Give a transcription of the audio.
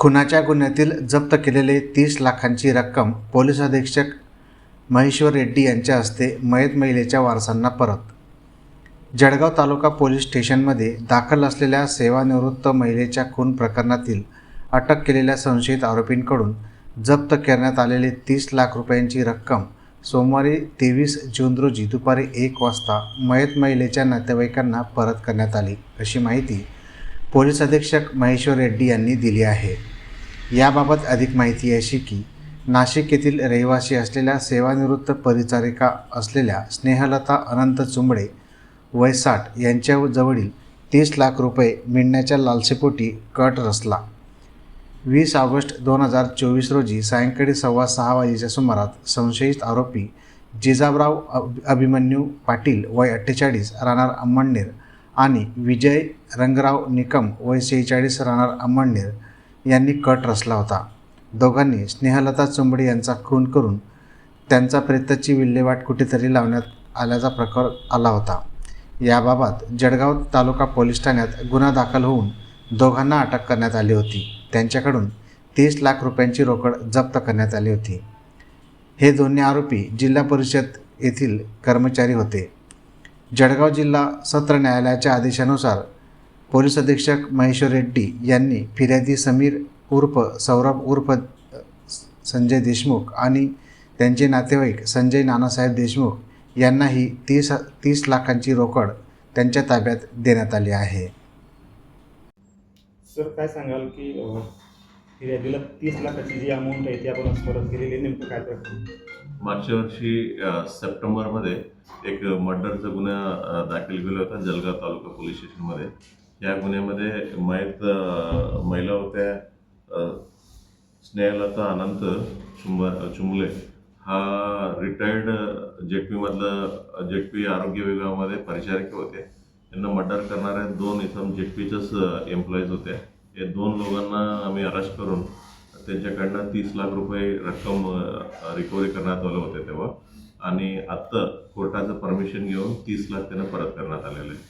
खुनाच्या गुन्ह्यातील जप्त केलेले तीस लाखांची रक्कम पोलीस अधीक्षक महेश्वर रेड्डी यांच्या हस्ते मयत महिलेच्या वारसांना परत. जळगाव तालुका पोलीस स्टेशनमध्ये दाखल असलेल्या सेवानिवृत्त महिलेच्या खून प्रकरणातील अटक केलेल्या संशयित आरोपींकडून जप्त करण्यात आलेले तीस लाख रुपयांची रक्कम सोमवारी तेवीस जून रोजी दुपारी एक वाजता मयत महिलेच्या नातेवाईकांना परत करण्यात आली अशी माहिती पोलीस अधीक्षक महेश्वर रेड्डी यांनी दिली आहे. याबाबत अधिक माहिती अशी की नाशिक येथील रहिवासी असलेल्या सेवानिवृत्त परिचारिका असलेल्या स्नेहलता अनंत चुंबडे वय साठ यांच्याजवळील तीस लाख रुपये मिळण्याच्या लालसेपोटी कट रचला. वीस ऑगस्ट दोन हजार चोवीस रोजी सायंकाळी सव्वा सहा वाजेच्या सुमारात संशयित आरोपी जिजाबराव अभ अभिमन्यू पाटील वय अठ्ठेचाळीस राहणार अंमळनेर आणि विजय रंगराव निकम वय सेहेचाळीस राहणार अंमळनेर यांनी कट रचला होता. दोघांनी स्नेहलता चुंबडे यांचा खून करून त्यांचा प्रेताची विल्हेवाट कुठेतरी लावण्यात आल्याचा प्रकार आला होता. याबाबत जळगाव तालुका पोलीस ठाण्यात गुन्हा दाखल होऊन दोघांना अटक करण्यात आली होती. त्यांच्याकडून तीस लाख रुपयांची रोकड जप्त करण्यात आली होती. हे दोन्ही आरोपी जिल्हा परिषद येथील कर्मचारी होते. जळगाव जिल्हा सत्र न्यायालयाच्या आदेशानुसार पोलीस अधीक्षक महेश्वर रेड्डी यांनी फिर्यादी समीर उर्फ सौरभ उर्फ संजय देशमुख आणि त्यांचे नातेवाईक संजय नानासाहेब देशमुख यांनाही तीस तीस लाखांची रोकड त्यांच्या ताब्यात देण्यात आली आहे सर काय सांगाल की फिर्यादीला तीस लाखाची जी अमाऊंट आहे ती आपण परत केलेली. नेमकं काय मागच्या वर्षी सप्टेंबरमध्ये एक मर्डरचा गुन्हा दाखल केला होता जळगाव तालुका पोलीस स्टेशनमध्ये या गुन्ह्यामध्ये मयत महिला होत्या. स्नेहलता अनंत चुंब चुंबले. हा रिटायर्ड जेटपीमधलं जेटपी आरोग्य विभागामध्ये परिचारिके होते. त्यांना मर्डर करणाऱ्या दोन इथं जेटपीचंच एम्प्लॉईज होते. हे दोन लोकांना आम्ही अरेस्ट करून त्यांच्याकडनं तीस लाख रुपये रक्कम रिकव्हरी करण्यात आलं होते तेव्हा. आणि आत्ता कोर्टाचं परमिशन घेऊन तीस लाख त्यांना परत करण्यात आलेलं आहे.